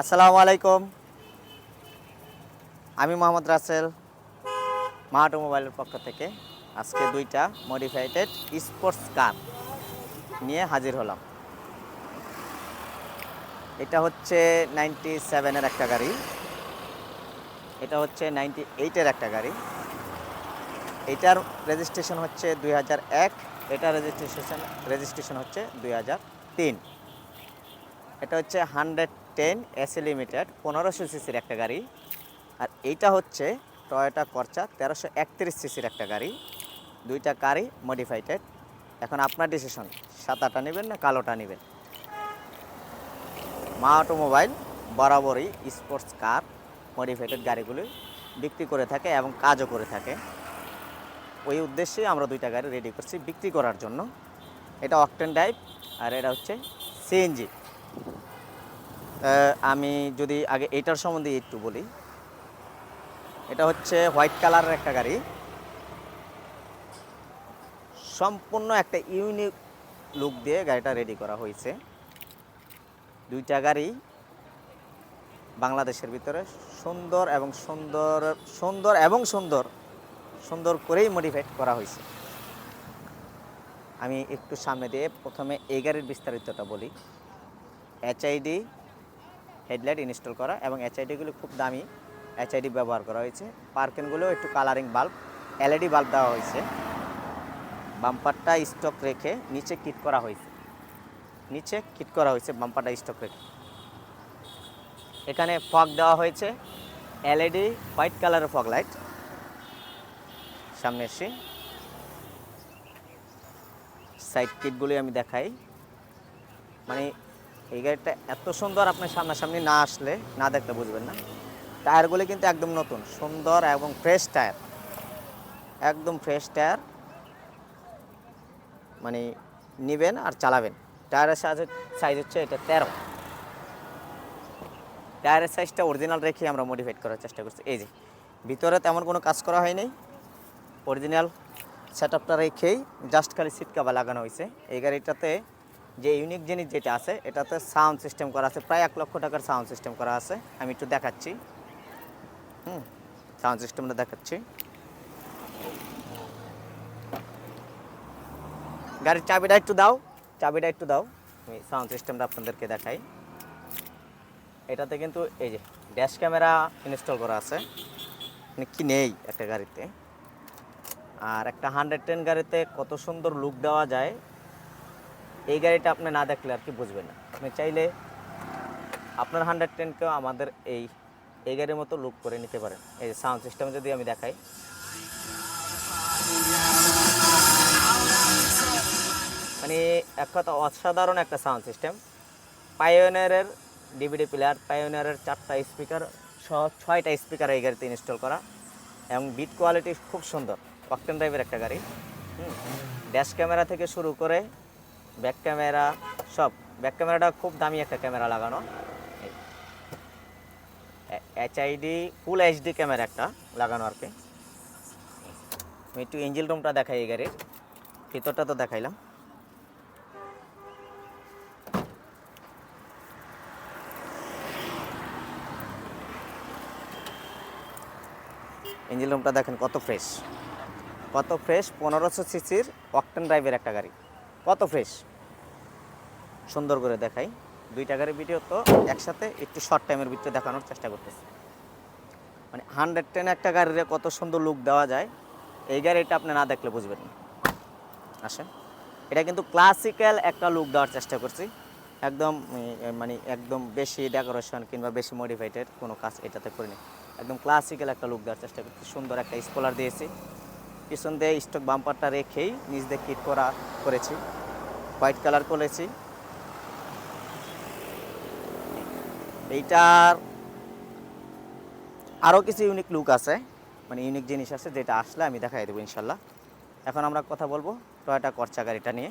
আসসালামু আলাইকুম। আমি মোহাম্মদ রাসেল মা অটোমোবাইলের পক্ষ থেকে আজকে দুইটা মডিফাইডেড স্পোর্টস কার নিয়ে হাজির হলাম। এটা হচ্ছে নাইনটি সেভেনের একটা গাড়ি। এটা হচ্ছে নাইনটি এইটের একটা গাড়ি। এটার রেজিস্ট্রেশন হচ্ছে দুই হাজার এক এটার রেজিস্ট্রেশন রেজিস্ট্রেশন হচ্ছে দুই হাজার তিন। এটা হচ্ছে হান্ড্রেড টেন এসি লিমিটেড পনেরোশো সিসির একটা গাড়ি। আর এইটা হচ্ছে টয়োটা করচা, তেরোশো একত্রিশ সিসির একটা গাড়ি। দুইটা কারই মডিফাইডেড এখন আপনার ডিসিশন সাদাটা নেবেন না কালোটা নেবেন? মা অটোমোবাইল বরাবরই স্পোর্টস কার মডিফাইডেড গাড়িগুলি বিক্রি করে থাকে এবং কাজও করে থাকে। ওই উদ্দেশ্যে আমরা দুইটা গাড়ি রেডি করছি বিক্রি করার জন্য। এটা অকটেন ড্রাইভ আর এটা হচ্ছে সিএনজি আমি যদি আগে এটার সম্বন্ধে একটু বলি, এটা হচ্ছে হোয়াইট কালারের একটা গাড়ি। সম্পূর্ণ একটা ইউনিক লুক দিয়ে গাড়িটা রেডি করা হয়েছে। দুইটা গাড়ি বাংলাদেশের ভিতরে সুন্দর এবং সুন্দর সুন্দর এবং সুন্দর সুন্দর করেই মডিফাইড করা হয়েছে। আমি একটু সামনে দিয়ে প্রথমে এই গাড়ির বিস্তারিতটা বলি। এইচআইডি হেডলাইট ইনস্টল করা এবং এইচআইডিগুলো খুব দামি এইচআইডি ব্যবহার করা হয়েছে। পার্কেনগুলো একটু কালারিং বাল্ব এলইডি বাল্ব দেওয়া হয়েছে। বাম্পারটা স্টক রেখে নিচে কিট করা হয়েছে। নিচে কিট করা হয়েছে, বাম্পারটা স্টক রেখে। এখানে ফগ দেওয়া হয়েছে এলইডি হোয়াইট কালারের ফগ লাইট সামনে এসে সাইড কিটগুলি আমি দেখাই। মানে এই গাড়িটা এত সুন্দর আপনার সামনাসামনি না আসলে, না দেখলে বুঝবেন না। টায়ারগুলি কিন্তু একদম নতুন, সুন্দর এবং ফ্রেশ টায়ার। একদম ফ্রেশ টায়ার। মানে নেবেন আর চালাবেন। টায়ারের সাইজ সাইজ হচ্ছে এটা তেরো। টায়ারের সাইজটা অরিজিনাল রেখে আমরা মডিফাইড করার চেষ্টা করছি। এই যে, ভিতরে তেমন কোনো কাজ করা হয়নি। অরিজিনাল সেট আপটা রেখেই জাস্ট খালি সিট কাভার লাগানো হয়েছে। এই গাড়িটাতে যে ইউনিক জিনিস যেটা আছে, এটাতে সাউন্ড সিস্টেম করা আছে, প্রায় এক লক্ষ টাকার সাউন্ড সিস্টেম করা আছে। আমি একটু দেখাচ্ছি। হুম সাউন্ড সিস্টেমটা দেখাচ্ছি। গাড়ির চাবিটা একটু দাও, চাবিটা একটু দাও। আমি সাউন্ড সিস্টেমটা আপনাদেরকে দেখাই। এটাতে কিন্তু এই যে ড্যাশ ক্যামেরা ইনস্টল করা আছে। মানে কি নেই একটা গাড়িতে। আর একটা হান্ড্রেড টেন গাড়িতে কত সুন্দর লুক দেওয়া যায়। এই গাড়িটা আপনি না দেখলে আর কি বুঝবেন না। আপনি চাইলে আপনার হান্ড্রেড টেনকেও আমাদের এই এই গাড়ির মতো লুক করে নিতে পারেন। এই যে সাউন্ড সিস্টেম যদি আমি দেখাই। মানে এক কথা, অসাধারণ একটা সাউন্ড সিস্টেম পায়োনিয়ারের ডিভিডি প্লেয়ার পায়োনিয়ারের চারটা স্পিকার সহ ছয়টা স্পিকার এই গাড়িতে ইনস্টল করা। এবং বিট কোয়ালিটি খুব সুন্দর। অকটেন ড্রাইভের একটা গাড়ি। ড্যাশ ক্যামেরা থেকে শুরু করে ব্যাক ক্যামেরা, সব। ব্যাক ক্যামেরাটা খুব দামি একটা ক্যামেরা লাগানো। এইচআইডি ফুল এইচডি ক্যামেরা একটা লাগানো আর কি। আমি একটু ইঞ্জিল রুমটা দেখাই এই গাড়ির। ভিতরটা তো দেখাইলাম। ইঞ্জিন রুমটা দেখেন কত ফ্রেশ কত ফ্রেশ পনেরোশো সিসির অকটেন ড্রাইভের একটা গাড়ি। কত ফ্রেশ সুন্দর করে দেখাই। দুইটা গাড়ির ভিডিও তো একসাথে একটু শর্ট টাইমের ভিতরে দেখানোর চেষ্টা করতেছি। মানে হান্ড্রেড টেন একটা গাড়িরে কত সুন্দর লুক দেওয়া যায়, এই গাড়িটা আপনি না দেখলে বুঝবেন না। আসেন। এটা কিন্তু ক্লাসিক্যাল একটা লুক দেওয়ার চেষ্টা করছি। একদম মানে একদম বেশি ডেকোরেশন কিংবা বেশি মডিফাইডের কোনো কাজ এটাতে করিনি। একদম ক্লাসিক্যাল একটা লুক দেওয়ার চেষ্টা করছি। সুন্দর একটা স্কলার দিয়েছি। পিছন দিয়ে স্টক বাম্পারটা রেখেই নিচ দিয়ে কিট করা করেছি। হোয়াইট কালার করেছি। এইটার আরও কিছু ইউনিক লুক আছে মানে ইউনিক জিনিস আছে যেটা আসলে আমি দেখাই দেবো ইনশাল্লাহ। এখন আমরা কথা বলব টয়োটা করচা গাড়িটা নিয়ে।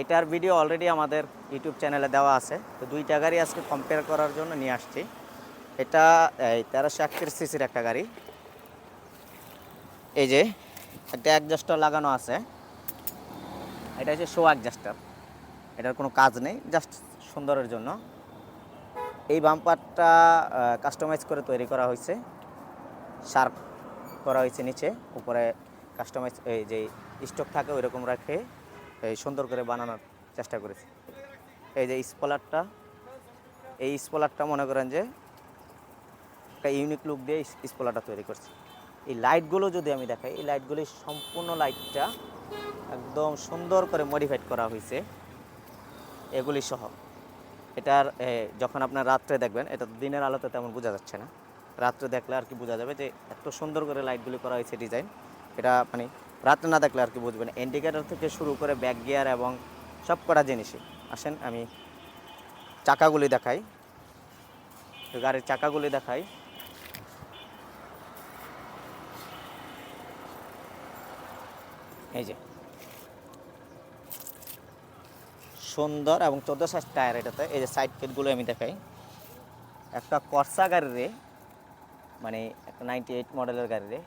এটার ভিডিও অলরেডি আমাদের ইউটিউব চ্যানেলে দেওয়া আছে। তো দুইটা গাড়ি আজকে কম্পেয়ার করার জন্য নিয়ে আসছি। এটা, এই তেরোশো একত্রিশ সিসির একটা গাড়ি। এই যে, একটা অ্যাডজাস্টার লাগানো আছে। এটা হচ্ছে শো অ্যাডজাস্টার এটার কোনো কাজ নেই জাস্ট সুন্দরের জন্য। এই বাম্পারটা কাস্টমাইজ করে তৈরি করা হয়েছে। শার্প করা হয়েছে নিচে, উপরে কাস্টমাইজ এই যে স্টক থাকে ওই রকম রাখে, এই সুন্দর করে বানানোর চেষ্টা করেছি। এই যে স্পলারটা এই স্পলারটা মনে করেন যে, একটা ইউনিক লুক দিয়ে স্পলারটা তৈরি করছি। এই লাইটগুলো যদি আমি দেখাই, এই লাইটগুলি সম্পূর্ণ লাইটটা একদম সুন্দর করে মডিফাইড করা হয়েছে। এগুলি সহ। এটার যখন আপনার রাত্রে দেখবেন, এটা দিনের আলোতে তেমন বোঝা যাচ্ছে না। রাত্রে দেখলে আর কি বোঝা যাবে যে এত সুন্দর করে লাইটগুলি করা হয়েছে ডিজাইন এটা মানে রাত্রে না দেখলে আর কি বুঝবেন। ইন্ডিকেটার থেকে শুরু করে ব্যাক গিয়ার এবং সব কটা জিনিসই। আসেন, আমি চাকাগুলি দেখাই। গাড়ির চাকাগুলি দেখাই। এই যে। সুন্দর এবং চোদ্দ সাইজ টায়ার এটাতে, এই যে সাইড কিটগুলো আমি দেখাই। একটা কর্সা গাড়িরে মানে একটা নাইনটি এইট মডেলের গাড়িরে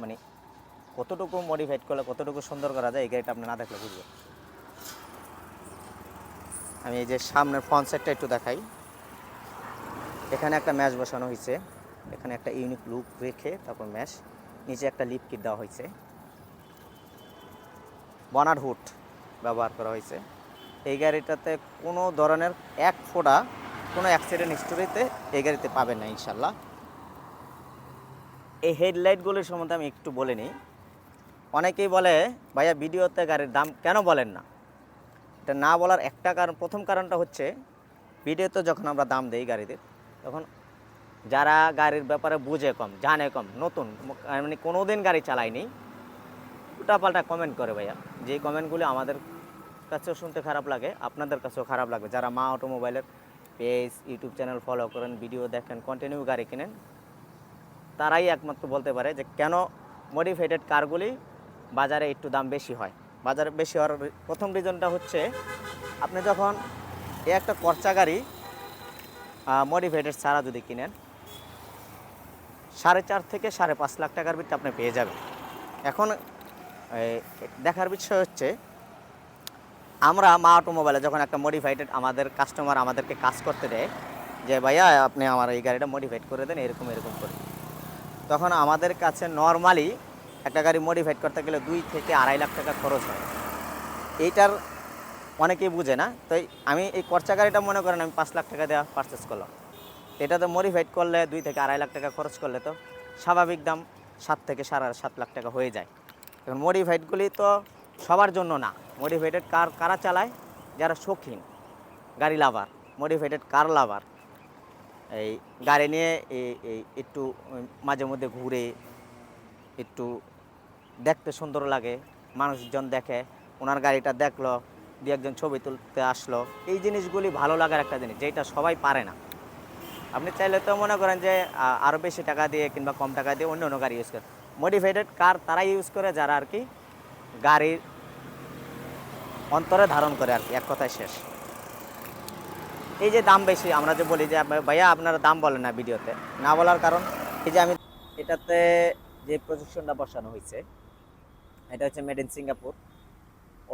মানে কতটুকু মডিফাইড করলে কতটুকু সুন্দর করা যায়, এই গাড়িটা আপনি না দেখলে বুঝবেন। আমি এই যে সামনের ফ্রন্ট সাইডটা একটু দেখাই। এখানে একটা ম্যাশ বসানো হয়েছে এখানে একটা ইউনিক লুক রেখে তারপর ম্যাশ নিচে একটা লিপ কিট দেওয়া হয়েছে বনার হুড ব্যবহার করা হয়েছে। এই গাড়িটাতে কোনো ধরনের এক ফোঁটা কোনো অ্যাক্সিডেন্ট হিস্টোরিতে এই গাড়িতে পাবেন না, ইনশাল্লাহ। এই হেডলাইটগুলির সম্বন্ধে আমি একটু বলে নিই। অনেকেই বলে, ভাইয়া, ভিডিওতে গাড়ির দাম কেন বলেন না? এটা না বলার একটা কারণ, প্রথম কারণটা হচ্ছে, ভিডিওতে যখন আমরা দাম দেই গাড়িতে, তখন যারা গাড়ির ব্যাপারে বুঝে কম, জানে কম, নতুন মানে কোনো দিন গাড়ি চালায়নি, উল্টাপাল্টা কমেন্ট করে ভাইয়া। যে কমেন্টগুলি আমাদের কাছেও শুনতে খারাপ লাগে, আপনাদের কাছেও খারাপ লাগবে। যারা মা অটোমোবাইলের পেজ, ইউটিউব চ্যানেল ফলো করেন, ভিডিও দেখেন কন্টিনিউ গাড়ি কিনেন, তারাই একমাত্র বলতে পারে যে কেন মডিফাইডেড কারগুলি বাজারে একটু দাম বেশি হয়। বাজারে বেশি হওয়ার প্রথম রিজনটা হচ্ছে, আপনি যখন এ একটা খরচা গাড়ি মডিফাইডেড ছাড়া যদি কিনেন, সাড়ে চার থেকে সাড়ে পাঁচ লাখ টাকার ভিতরে আপনি পেয়ে যাবেন। এখন দেখার বিষয় হচ্ছে, আমরা মা অটোমোবাইলে যখন একটা মডিফাইডেড আমাদের কাস্টমার আমাদেরকে কাজ করতে দেয়, যে ভাইয়া, আপনি আমার এই গাড়িটা মডিফাইড করে দেন, এরকম এরকম করে। তখন আমাদের কাছে নর্মালি একটা গাড়ি মডিফাইড করতে গেলে দুই থেকে আড়াই লাখ টাকা খরচ হয়। এইটার অনেকেই বুঝে না, তো আমি এই খরচা গাড়িটা মনে করেন আমি পাঁচ লাখ টাকা দেওয়া পারচেস করলাম। এটাতে মডিফাইড করলে দুই থেকে আড়াই লাখ টাকা খরচ করলে তো স্বাভাবিক দাম সাত থেকে সাড়ে সাত লাখ টাকা হয়ে যায়। এখন মডিফাইডগুলি তো সবার জন্য না। মডিফাইডেড কার, কারা চালায়? যারা শৌখিন, গাড়ি লাভার মডিফাইডেড কার লাভার? এই গাড়ি নিয়ে এই- এই একটু মাঝে মধ্যে ঘুরে, একটু দেখতে সুন্দর লাগে, মানুষজন দেখে, ওনার গাড়িটা দেখল, দু একজন ছবি তুলতে আসলো। এই জিনিসগুলি ভালো লাগার একটা জিনিস, যেটা সবাই পারে না। আপনি চাইলে তো মনে করেন যে আরও বেশি টাকা দিয়ে কিংবা কম টাকা দিয়ে অন্য অন্য গাড়ি ইউজ করে মডিফাইডেড কার তারাই ইউজ করে যারা আর কি গাড়ির অন্তরে ধারণ করে আর কি, এক কথায় শেষ। এই যে দাম বেশি, আমরা যে বলি যে, ভাইয়া আপনারা দাম বলেন না ভিডিওতে, না বলার কারণ এই যে আমি এটাতে যে প্রজেকশনটা বসানো হয়েছে, এটা হচ্ছে made in Singapore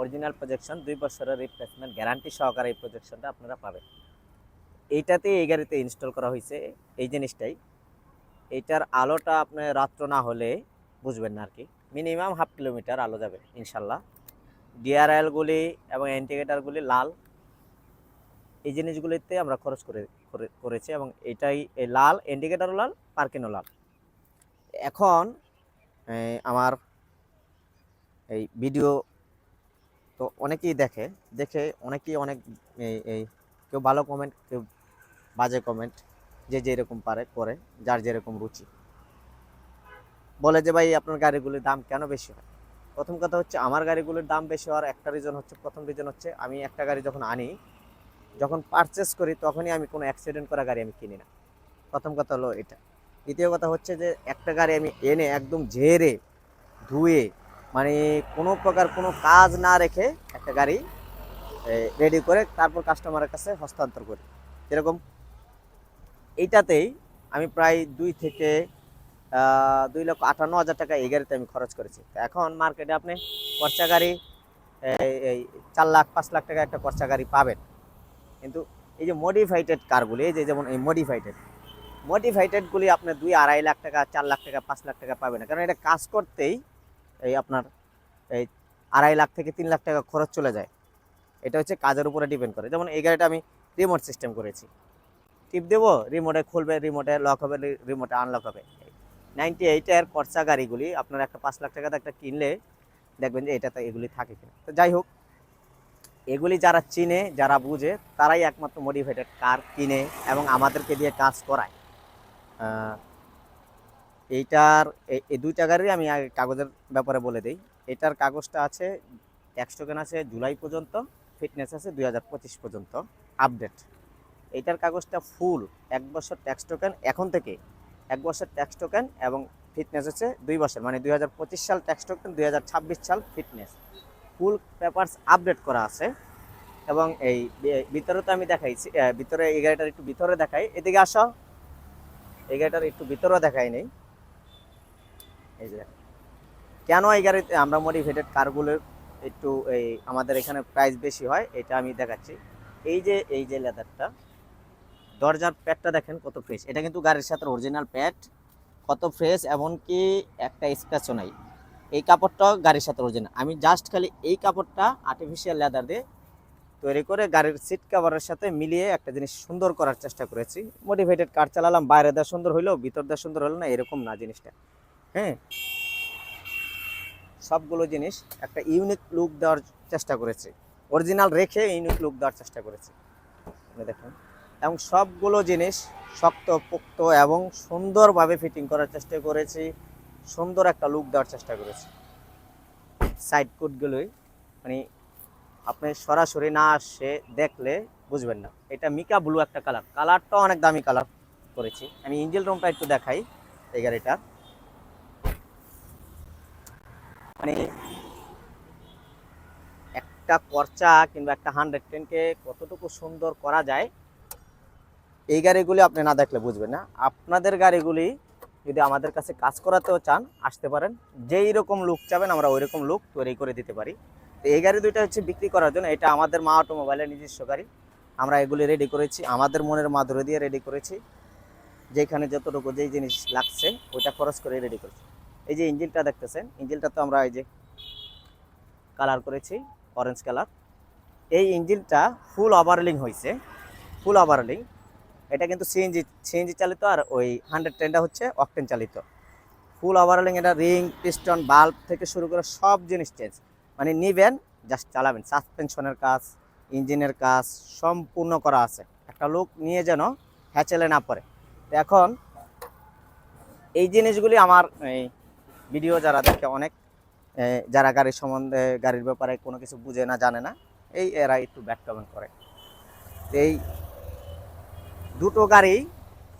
original projection দুই বছরের রিপ্লেসমেন্ট গ্যারান্টি সহকারে এই প্রজেকশনটা আপনারা পাবেন। এইটাতে এই গাড়িতে ইনস্টল করা হয়েছে, এই জিনিসটাই। এইটার আলোটা আপনি রাত্র না হলে বুঝবেন না আর কি মিনিমাম হাফ কিলোমিটার আলো যাবে, ইনশাল্লাহ। ডিআরএলগুলি এবং ইন্ডিকেটারগুলি লাল। এই জিনিসগুলিতে আমরা খরচ করে, করে- করেছি এবং এটাই এই লাল ইন্ডিকেটারও লাল পার্কিংও লাল। এখন আমার এই ভিডিও তো অনেকেই দেখে দেখে অনেকেই অনেক এই কেউ ভালো কমেন্ট কেউ বাজে কমেন্ট যে যেরকম পারে, করে, যার যেরকম রুচি। বলে যে, ভাই, আপনার গাড়িগুলির দাম কেন বেশি হয়? প্রথম কথা হচ্ছে, আমার গাড়িগুলির দাম বেশি হওয়ার একটা রিজন হচ্ছে, প্রথম রিজন হচ্ছে, আমি একটা গাড়ি যখন আনি, যখন পারচেস করি, তখনই আমি কোনো অ্যাক্সিডেন্ট করা গাড়ি আমি কিনি না। প্রথম কথা হলো এটা। দ্বিতীয় কথা হচ্ছে যে, একটা গাড়ি আমি এনে একদম ঝেড়ে, ধুয়ে মানে কোনো প্রকার কোনো কাজ না রেখে একটা গাড়ি রেডি করে তারপর কাস্টমারের কাছে হস্তান্তর করি। যেরকম এইটাতেই আমি প্রায় দুই থেকে দুই লক্ষ আটান্ন হাজার টাকা এই গাড়িতে আমি খরচ করেছি। এখন মার্কেটে আপনি খরচা গাড়ি, এই চার লাখ, পাঁচ লাখ টাকা একটা খরচা গাড়ি পাবেন। কিন্তু এই যে মডিফাইটেড কারগুলি এই যে যেমন এই মডিফাইটেড মডিফাইটেডগুলি আপনার দুই, আড়াই লাখ টাকা, চার লাখ টাকা, পাঁচ লাখ টাকা পাবেন কারণ এটা কাজ করতেই এই আপনার এই আড়াই লাখ থেকে তিন লাখ টাকা খরচ চলে যায়। এটা হচ্ছে কাজের উপরে ডিপেন্ড করে। যেমন এই গাড়িটা আমি রিমোট সিস্টেম করেছি। টিপ দেবো রিমোটে খুলবে রিমোটে লক হবে রিমোটে আনলক হবে। নাইনটি এইটের খরচা গাড়িগুলি আপনার একটা পাঁচ লাখ টাকাতে একটা কিনলে দেখবেন যে এটাতে এগুলি থাকে কিনা। তো যাই হোক, এগুলি যারা চিনে, যারা বুঝে, তারাই একমাত্র মডিফাইডেড কার কিনে এবং আমাদেরকে দিয়ে কাজ করায়। এইটার, এই- দুইটা গাড়ি আমি আগে কাগজের ব্যাপারে বলে দিই। এটার কাগজটা আছে ট্যাক্স টোকেন আছে, জুলাই পর্যন্ত ফিটনেস আছে দু হাজার পঁচিশ পর্যন্ত আপডেট এইটার কাগজটা ফুল, এক বছর ট্যাক্স টোকেন এখন থেকে। এক বছর ট্যাক্স টোকেন এবং ফিটনেস হচ্ছে দুই বছর মানে দুই হাজার পঁচিশ সাল ট্যাক্স টোকেন দুই হাজার ছাব্বিশ সাল ফিটনেস ফুল পেপারস আপডেট করা আছে এবং এই ভিতরে তো আমি দেখাইছি ভিতরে এই গাড়িটার একটু ভিতরে দেখাই। এদিকে আসো। এই গাড়িটার একটু ভিতরে দেখাই নেই। এই যে কেন এই গাড়িতে আমরা মডিফাইডেড কারগুলোর একটু এই আমাদের এখানে প্রাইস বেশি হয়, এটা আমি দেখাচ্ছি। এই যে এই যে লেদারটা দরজার প্যাডটা দেখেন কত ফ্রেশ এটা কিন্তু গাড়ির সাথে অরিজিনাল প্যাড কত ফ্রেশ এমনকি একটা স্ক্র্যাচও নাই। এই কাপড়টাও গাড়ির সাথে অরিজিনাল আমি জাস্ট খালি এই কাপড়টা আর্টিফিশিয়াল লেদার দিয়ে তৈরি করে গাড়ির সিট কাভারের সাথে মিলিয়ে একটা জিনিস সুন্দর করার চেষ্টা করেছি। মডিফাইডেড কার চালালাম, বাইরে দেওয়া সুন্দর হইল, ভিতর দেওয়া সুন্দর হলো না, এরকম না জিনিসটা। হ্যাঁ? সবগুলো জিনিস একটা ইউনিক লুক দেওয়ার চেষ্টা করেছে। অরিজিনাল রেখে ইউনিক লুক দেওয়ার চেষ্টা করেছি। দেখুন। এবং সবগুলো জিনিস শক্ত পোক্ত এবং সুন্দরভাবে ফিটিং করার চেষ্টা করেছি। সুন্দর একটা লুক দেওয়ার চেষ্টা করেছি। সাইড কোটগুলোই মানে আপনি সরাসরি না আসে দেখলে বুঝবেন না। এটা মিকা ব্লু একটা কালার কালারটা অনেক দামি কালার করেছি। আমি ইঞ্জেল রুমটা একটু দেখাই এই গাড়িটার মানে একটা পর্চা কিংবা একটা হান্ড্রেড টেনকে কতটুকু সুন্দর করা যায় এই গাড়িগুলি আপনি না দেখলে বুঝবেন না। আপনাদের গাড়িগুলি যদি আমাদের কাছে কাজ করাতেও চান, আসতে পারেন। যেই রকম লুক চাবেন, আমরা ওই রকম লুক তৈরি করে দিতে পারি। তো এই গাড়ি দুইটা হচ্ছে বিক্রি করার জন্য। এটা আমাদের মা অটোমোবাইলের নিজস্ব গাড়ি। আমরা এগুলি রেডি করেছি। আমাদের মনের মাধুরী দিয়ে রেডি করেছি। যেখানে যতটুকু যেই জিনিস লাগছে, ওইটা খরচ করে রেডি করেছি। এই যে ইঞ্জিনটা দেখতেছেন, ইঞ্জিনটা তো আমরা এই যে কালার করেছি অরেঞ্জ কালার এই ইঞ্জিনটা ফুল ওভারলিং হয়েছে। ফুল ওভারলিং এটা কিন্তু সিএনজি সিএনজি চালিত আর ওই হান্ড্রেড টেনটা হচ্ছে অকটেন চালিত। ফুল ওভারলিং এটা রিং পিস্টন বাল্ব থেকে শুরু করে সব জিনিস চেঞ্জ মানে নিবেন জাস্ট চালাবেন। সাসপেনশনের কাজ ইঞ্জিনের কাজ সম্পূর্ণ করা আছে। একটা লোক নিয়ে যেন হ্যাচেলে না পড়ে। তো এখন এই জিনিসগুলি আমার এই ভিডিও যারা দেখে অনেক যারা গাড়ির সম্বন্ধে, গাড়ির ব্যাপারে কোনো কিছু বুঝে না, জানে না, এই এরা একটু ব্যাক কমেন্ট করে। এই দুটো গাড়ি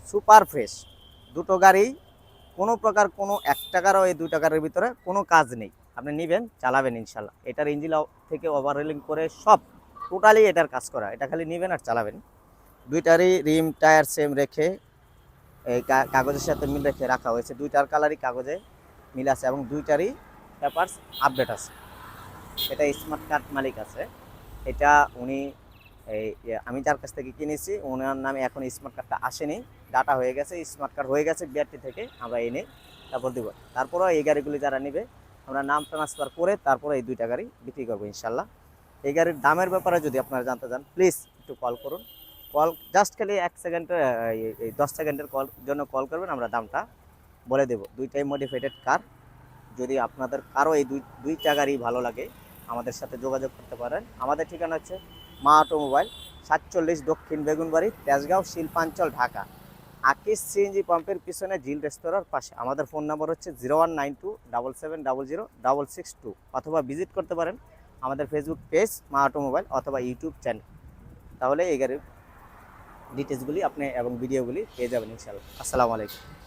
সুপার ফ্রেশ, দুটো গাড়ি, কোনো প্রকার কোনো এক টাকারও এই দুই টাকার ভিতরে কোনো কাজ নেই। আপনি নেবেন, চালাবেন ইনশাল্লাহ। এটার ইঞ্জিন থেকে ওভারহেলিং করে সব টোটালি এটার কাজ করা। এটা খালি নেবেন আর চালাবেন। দুইটারই রিম টায়ার সেম রেখে, এই কাগজের সাথে মিল রেখে রাখা হয়েছে। দুইটার কালারই কাগজে মিল আছে এবং দুইটারই পেপারস আপডেট আছে। এটা স্মার্ট কার্ড মালিক আছে। এটা উনি এই আমি যার কাছ থেকে কিনেছি, ওনার নামে এখন স্মার্ট কার্ডটা আসেনি। ডাটা হয়ে গেছে স্মার্ট কার্ড হয়ে গেছে বিআরটি থেকে আমরা এনে তারপর দেবো। তারপরও এই গাড়িগুলি যারা নেবে, আমরা নাম ট্রান্সফার করে তারপরে এই দুইটা গাড়ি বিক্রি করব, ইনশাল্লাহ। এই গাড়ির দামের ব্যাপারে যদি আপনারা জানতে চান প্লিজ একটু কল করুন। কল জাস্ট খালি এক সেকেন্ডের এই দশ সেকেন্ডের কল জন্য কল করবেন, আমরা দামটা বলে দেবো। দুইটাই মডিফাইডেড কার যদি আপনাদের কারও এই দুই, দুইটা গাড়ি ভালো লাগে, আমাদের সাথে যোগাযোগ করতে পারেন। আমাদের ঠিকানা হচ্ছে মা অটোমোবাইল সাতচল্লিশ দক্ষিণ বেগুনবাড়ি, তেজগাঁও, শিল্পাঞ্চল, ঢাকা। আকিস সিএনজি পাম্পের পিছনে জিল রেস্তোরাঁর পাশে। আমাদের ফোন নাম্বার হচ্ছে zero one nine two double seven double zero double six two অথবা ভিজিট করতে পারেন আমাদের ফেসবুক পেজ মা অটোমোবাইল অথবা ইউটিউব চ্যানেল। তাহলে এই গাড়ির ডিটেলসগুলি আপনি এবং ভিডিওগুলি পেয়ে যাবেন ইনশাল্লাহ আসসালামু আলাইকুম।